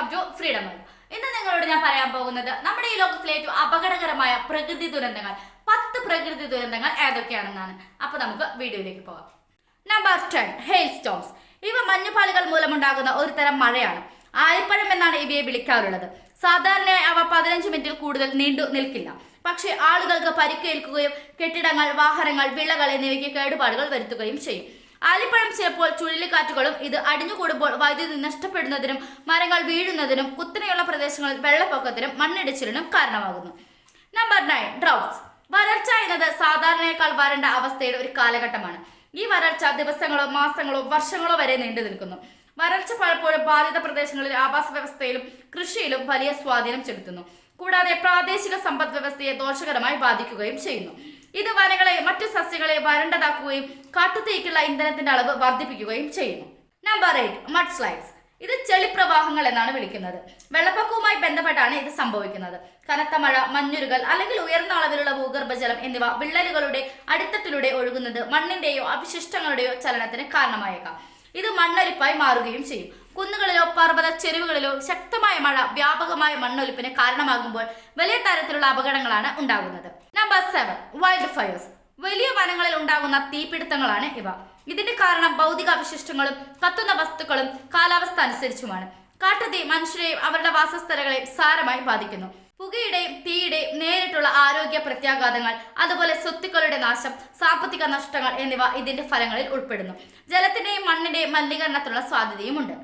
Welcome to freedom world ഇന്ന് നിങ്ങളോട് ഞാൻ പറയാൻ പോകുന്നത് നമ്മുടെ ഈ ലോകത്തിലെ ഏറ്റവും അപകടകരമായ പ്രകൃതി ദുരന്തങ്ങൾ. പത്ത് പ്രകൃതി ദുരന്തങ്ങൾ ഏതൊക്കെയാണെന്നാണ്. അപ്പൊ നമുക്ക് വീഡിയോയിലേക്ക് പോകാം. നമ്പർ ടെൻ ഹെയിൽ സ്റ്റോംസ് ഇവ മഞ്ഞുപാളികൾ മൂലമുണ്ടാകുന്ന ഒരു തരം മഴയാണ്. ആലിപ്പഴം എന്നാണ് ഇവയെ വിളിക്കാറുള്ളത്. സാധാരണയായി അവ പതിനഞ്ച് മിനിറ്റിൽ കൂടുതൽ നീണ്ടു നിൽക്കില്ല. പക്ഷേ ആളുകൾക്ക് പരിക്കേൽക്കുകയും കെട്ടിടങ്ങൾ വാഹനങ്ങൾ വിളകൾ എന്നിവയ്ക്ക് കേടുപാടുകൾ വരുത്തുകയും ചെയ്യും. ആലിപ്പഴം ചിലപ്പോൾ ചുഴലിക്കാറ്റുകളും ഇത് അടിഞ്ഞുകൂടുമ്പോൾ വൈദ്യുതി നഷ്ടപ്പെടുന്നതിനും മരങ്ങൾ വീഴുന്നതിനും കുത്തനെയുള്ള പ്രദേശങ്ങളിൽ വെള്ളപ്പൊക്കത്തിനും മണ്ണിടിച്ചിലിനും കാരണമാകുന്നു. നമ്പർ നയൻ ഡ്രൗട്ട്സ് വരൾച്ച എന്നത് സാധാരണയേക്കാൾ വരണ്ട അവസ്ഥയുടെ ഒരു കാലഘട്ടമാണ്. ഈ വരൾച്ച ദിവസങ്ങളോ മാസങ്ങളോ വർഷങ്ങളോ വരെ നീണ്ടു നിൽക്കുന്നു. വരൾച്ച പലപ്പോഴും ബാധിത പ്രദേശങ്ങളിൽ ആവാസ വ്യവസ്ഥയിലും കൃഷിയിലും വലിയ സ്വാധീനം ചെലുത്തുന്നു. കൂടാതെ പ്രാദേശിക സമ്പദ് വ്യവസ്ഥയെ ദോഷകരമായി ബാധിക്കുകയും ചെയ്യുന്നു. ഇത് വനങ്ങളെ മറ്റു സസ്യങ്ങളെ വരണ്ടതാക്കുകയും കാട്ടുതീക്കുള്ള ഇന്ധനത്തിന്റെ അളവ് വർദ്ധിപ്പിക്കുകയും ചെയ്യുന്നു. നമ്പർ എയ്റ്റ് മഡ് സ്ലൈഡ്സ് ഇത് ചെളിപ്രവാഹങ്ങൾ എന്നാണ് വിളിക്കുന്നത്. വെള്ളപ്പൊക്കവുമായി ബന്ധപ്പെട്ടാണ് ഇത് സംഭവിക്കുന്നത്. കനത്ത മഴ മഞ്ഞുരുകൾ അല്ലെങ്കിൽ ഉയർന്ന അളവിലുള്ള ഭൂഗർഭജലം എന്നിവ വിള്ളലുകളുടെ അടിത്തട്ടിലൂടെ ഒഴുകുന്നത് മണ്ണിന്റെയോ അവശിഷ്ടങ്ങളുടെയോ ചലനത്തിന് കാരണമായേക്കാം. ഇത് മണ്ണൊലിപ്പായി മാറുകയും ചെയ്യും. കുന്നുകളിലോ പർവത ചെരുവുകളിലോ ശക്തമായ മഴ വ്യാപകമായ മണ്ണൊലിപ്പിന് കാരണമാകുമ്പോൾ വലിയ തരത്തിലുള്ള അപകടങ്ങളാണ് ഉണ്ടാകുന്നത്. നമ്പർ സെവൻ വൈൽഡ് ഫയേഴ്സ് വലിയ വനങ്ങളിൽ ഉണ്ടാകുന്ന തീപിടുത്തങ്ങളാണ് ഇവ. ഇതിന്റെ കാരണം ഭൗതിക അവശിഷ്ടങ്ങളും കത്തുന്ന വസ്തുക്കളും കാലാവസ്ഥ അനുസരിച്ചുമാണ്. കാട്ടുതീ മനുഷ്യരെയും അവരുടെ വാസസ്ഥലങ്ങളെയും സാരമായി ബാധിക്കുന്നു. പുകയുടെയും തീയുടെയും നേരിട്ടുള്ള ആരോഗ്യ പ്രത്യാഘാതങ്ങൾ അതുപോലെ സ്വത്തുക്കളുടെ നാശം സാമ്പത്തിക നഷ്ടങ്ങൾ എന്നിവ ഇതിന്റെ ഫലങ്ങളിൽ ഉൾപ്പെടുന്നു. ജലത്തിന്റെയും മണ്ണിന്റെയും മലിനീകരണത്തിനുള്ള സാധ്യതയുമുണ്ട്.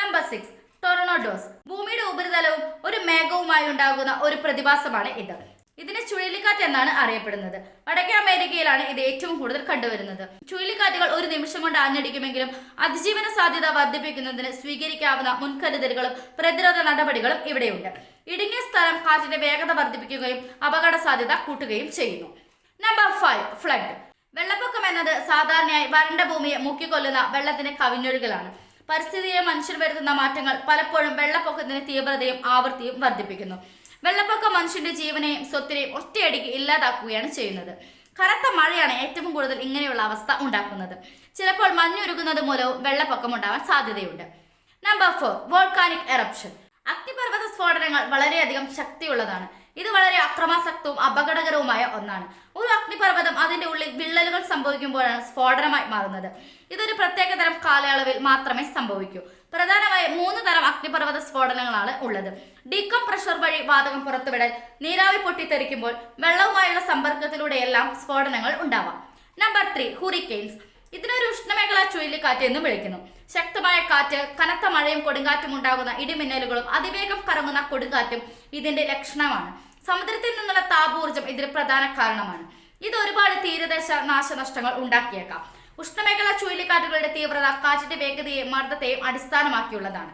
നമ്പർ സിക്സ് ടൊറണോഡോസ് ഭൂമിയുടെ ഉപരിതലവും ഒരു മേഘവുമായി ഉണ്ടാകുന്ന ഒരു പ്രതിഭാസമാണ് ഇത്. ഇതിനെ ചുഴലിക്കാറ്റ് എന്നാണ് അറിയപ്പെടുന്നത്. വടക്കേ അമേരിക്കയിലാണ് ഇത് ഏറ്റവും കൂടുതൽ കണ്ടുവരുന്നത്. ചുഴലിക്കാറ്റുകൾ ഒരു നിമിഷം കൊണ്ട് ആഞ്ഞടിക്കുമെങ്കിലും അതിജീവന സാധ്യത വർദ്ധിപ്പിക്കുന്നതിന് സ്വീകരിക്കാവുന്ന മുൻകരുതലുകളും പ്രതിരോധ നടപടികളും ഇവിടെയുണ്ട്. ഇടുങ്ങിയ സ്ഥലം കാറ്റിന്റെ വേഗത വർദ്ധിപ്പിക്കുകയും അപകട സാധ്യത കൂട്ടുകയും ചെയ്യുന്നു. നമ്പർ ഫൈവ് ഫ്ലഡ് വെള്ളപ്പൊക്കം എന്നത് സാധാരണയായി വരണ്ട ഭൂമിയെ മുക്കിക്കൊല്ലുന്ന വെള്ളത്തിന്റെ കവിഞ്ഞൊഴുകലാണ്. പരിസ്ഥിതിയെ മനുഷ്യർ വരുത്തുന്ന മാറ്റങ്ങൾ പലപ്പോഴും വെള്ളപ്പൊക്കത്തിന്റെ തീവ്രതയും ആവൃത്തിയും വർദ്ധിപ്പിക്കുന്നു. വെള്ളപ്പൊക്കം മനുഷ്യന്റെ ജീവനെയും സ്വത്തിനെയും ഒറ്റയടിക്ക് ഇല്ലാതാക്കുകയാണ് ചെയ്യുന്നത്. കനത്ത മഴയാണ് ഏറ്റവും കൂടുതൽ ഇങ്ങനെയുള്ള അവസ്ഥ ഉണ്ടാക്കുന്നത്. ചിലപ്പോൾ മഞ്ഞുരുകുന്നത് മൂലവും വെള്ളപ്പൊക്കം ഉണ്ടാവാൻ സാധ്യതയുണ്ട്. നമ്പർ ഫോർ വോൾക്കാനിക് എറപ്ഷൻ അഗ്നിപർവത സ്ഫോടനങ്ങൾ വളരെയധികം ശക്തിയുള്ളതാണ്. ഇത് വളരെ അക്രമാസക്തവും അപകടകരവുമായ ഒന്നാണ്. ഒരു അഗ്നിപർവതം അതിന്റെ ഉള്ളിൽ വിള്ളലുകൾ സംഭവിക്കുമ്പോഴാണ് സ്ഫോടനമായി മാറുന്നത്. ഇതൊരു പ്രത്യേക തരം കാലയളവിൽ മാത്രമേ സംഭവിക്കൂ. പ്രധാനമായും മൂന്ന് തരം അഗ്നിപർവത സ്ഫോടനങ്ങളാണ് ഉള്ളത്. ഡീകംപ്രഷർ വഴി വാതകം പുറത്തുവിടൽ നീരാവി പൊട്ടിത്തെറിക്കുമ്പോൾ വെള്ളവുമായുള്ള സമ്പർക്കത്തിലൂടെയെല്ലാം സ്ഫോടനങ്ങൾ ഉണ്ടാവാം. നമ്പർ ത്രീ ഹുറിക്കെയിൻസ്. ഇതിനൊരു ഉഷ്ണമേഖലാ ചുഴലിക്കാറ്റ് എന്നും വിളിക്കുന്നു. ശക്തമായ കാറ്റ് കനത്ത മഴയും കൊടുങ്കാറ്റും ഉണ്ടാകുന്ന ഇടിമിന്നലുകളും അതിവേഗം കറങ്ങുന്ന കൊടുങ്കാറ്റും ഇതിന്റെ ലക്ഷണമാണ്. സമുദ്രത്തിൽ നിന്നുള്ള താപോർജം ഇതിന് പ്രധാന കാരണമാണ്. ഇത് ഒരുപാട് തീരദേശ നാശനഷ്ടങ്ങൾ ഉണ്ടാക്കിയേക്കാം. ഉഷ്ണമേഖലാ ചുഴലിക്കാറ്റുകളുടെ തീവ്രത കാറ്റിന്റെ വേഗതയെയും മർദ്ദത്തെയും അടിസ്ഥാനമാക്കിയുള്ളതാണ്.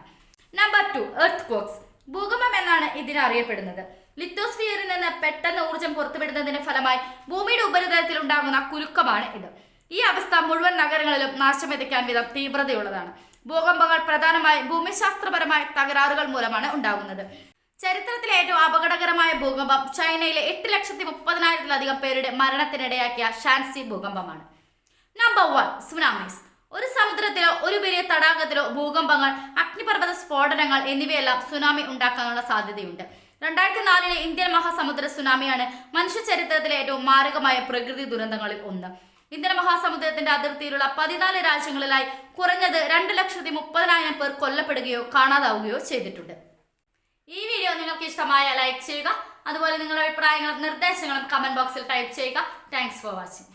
നമ്പർ ടു എർത്ത് കോക്സ് ഭൂകമ്പം എന്നാണ് ഇതിനറിയപ്പെടുന്നത് ലിത്തോസ്ഫിയറിൽ നിന്ന് പെട്ടെന്ന് ഊർജം പുറത്തുവിടുന്നതിന്റെ ഫലമായി ഭൂമിയുടെ ഉപരിതലത്തിൽ ഉണ്ടാകുന്ന കുലുക്കമാണ് ഇത്. ഈ അവസ്ഥ മുഴുവൻ നഗരങ്ങളിലും നാശം വിതയ്ക്കാൻ വിധം തീവ്രതയുള്ളതാണ്. ഭൂകമ്പങ്ങൾ പ്രധാനമായും ഭൂമിശാസ്ത്രപരമായ തകരാറുകൾ മൂലമാണ് ഉണ്ടാകുന്നത്. ചരിത്രത്തിലെ ഏറ്റവും അപകടകരമായ ഭൂകമ്പം ചൈനയിലെ എട്ട് ലക്ഷത്തി മുപ്പതിനായിരത്തിലധികം പേരുടെ മരണത്തിനിടയാക്കിയ ഷാൻസി ഭൂകമ്പമാണ്. നമ്പർ വൺ സുനാമീസ് ഒരു സമുദ്രത്തിലോ ഒരു വലിയ തടാകത്തിലോ ഭൂകമ്പങ്ങൾ അഗ്നിപർവത സ്ഫോടനങ്ങൾ എന്നിവയെല്ലാം സുനാമി ഉണ്ടാക്കാനുള്ള സാധ്യതയുണ്ട്. രണ്ടായിരത്തി നാലിലെ ഇന്ത്യൻ മഹാസമുദ്ര സുനാമിയാണ് മനുഷ്യ ചരിത്രത്തിലെ ഏറ്റവും മാരകമായ പ്രകൃതി ദുരന്തങ്ങളിൽ ഒന്ന്. ഇന്ത്യൻ മഹാസമുദ്രത്തിന്റെ അതിർത്തിയിലുള്ള പതിനാല് രാജ്യങ്ങളിലായി കുറഞ്ഞത് രണ്ട് ലക്ഷത്തി മുപ്പതിനായിരം പേർ കൊല്ലപ്പെടുകയോ കാണാതാവുകയോ ചെയ്തിട്ടുണ്ട്. ഈ വീഡിയോ നിങ്ങൾക്ക് ഇഷ്ടമായ ലൈക്ക് ചെയ്യുക. അതുപോലെ നിങ്ങളുടെ അഭിപ്രായങ്ങളും നിർദ്ദേശങ്ങളും കമന്റ് ബോക്സിൽ ടൈപ്പ് ചെയ്യുക. Thanks for watching